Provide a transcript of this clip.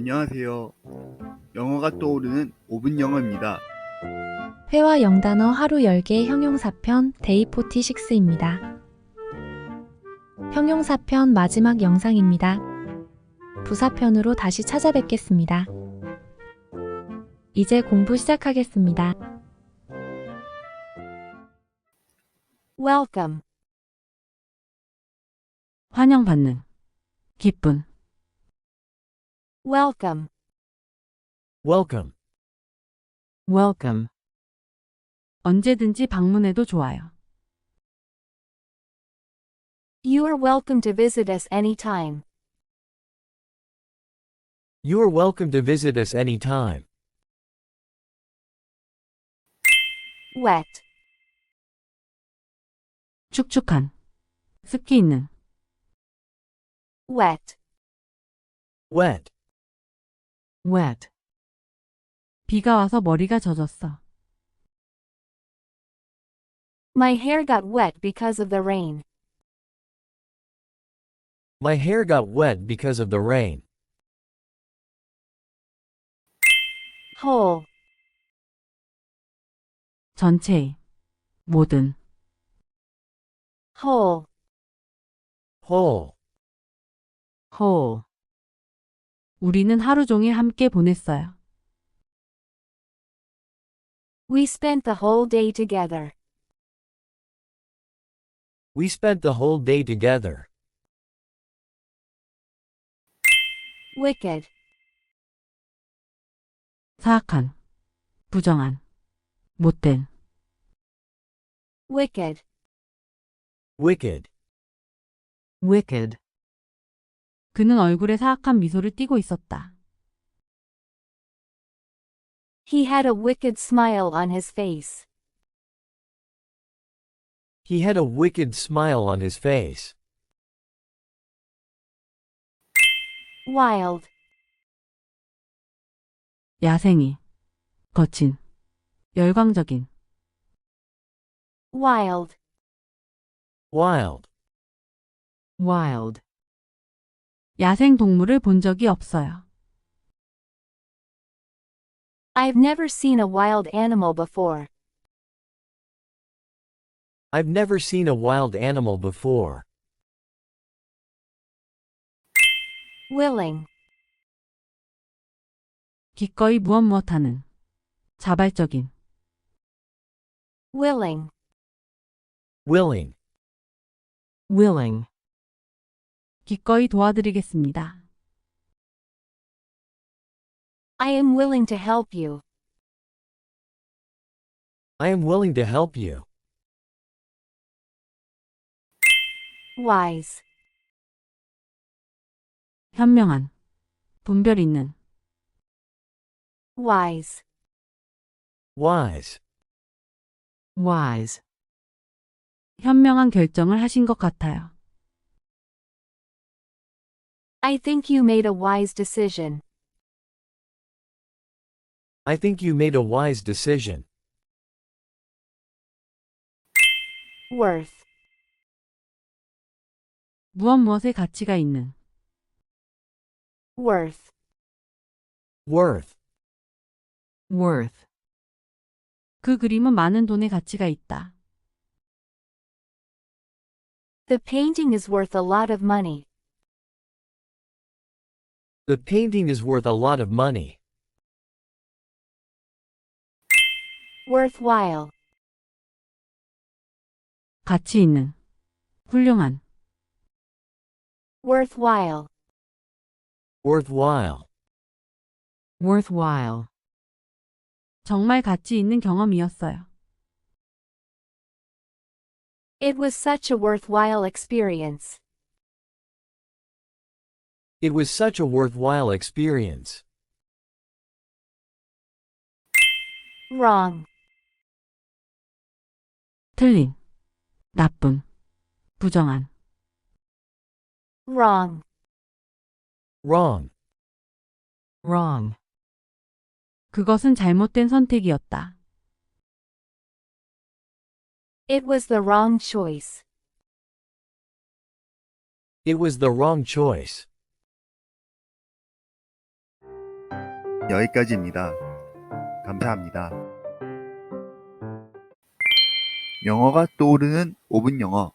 안녕하세요. 영어가 떠오르는 5분 영어입니다. 회화 영단어 하루 10개 형용사편 데이 46입니다. 형용사편 마지막 영상입니다. 부사편으로 다시 찾아뵙겠습니다. 이제 공부 시작하겠습니다. Welcome. 환영받는, 기쁜, Welcome. Welcome. welcome. 언제든지 방문해도 좋아요. You are welcome to visit us anytime. You are welcome to visit us anytime. Wet. 축축한, 습기 있는, Wet. Wet. wet. 비가 와서 머리가 젖었어. My hair got wet because of the rain. My hair got wet because of the rain. Whole. 전체, 모든, Whole. Whole. whole. 우리는 하루 종일 함께 보냈어요. We spent the whole day together. We spent the whole day together. Wicked. 사악한, 부정한, 못된, Wicked. Wicked. wicked. 그는 얼굴에 사악한 미소를 띠고 있었다. He had a wicked smile on his face. He had a wicked smile on his face. Wild. 야생이, 거친, 열광적인, Wild. Wild. wild. 야생 동물을 본 적이 없어요. I've never seen a wild animal before. I've never seen a wild animal before. Willing. 기꺼이 무엇 무엇하는, 자발적인, Willing. Willing. willing. 기꺼이 도와드리겠습니다. I am willing to help you. I am willing to help you. Wise. 현명한, 분별 있는, Wise. Wise. wise. 현명한 결정을 하신 것 같아요. I think you made a wise decision. I think you made a wise decision. Worth. 무엇 무엇의 가치가 있는, Worth. Worth. worth. 그 그림은 많은 돈의 가치가 있다. The painting is worth a lot of money. The painting is worth a lot of money. Worthwhile. 가치 있는, 훌륭한, Worthwhile. Worthwhile. worthwhile. 정말 가치 있는 경험이었어요. It was such a worthwhile experience. It was such a worthwhile experience. Wrong. 틀린, 나쁜, 부정한, Wrong. Wrong. wrong. 그것은 잘못된 선택이었다. It was the wrong choice. It was the wrong choice. 여기까지입니다. 감사합니다. 영어가 떠오르는 5분 영어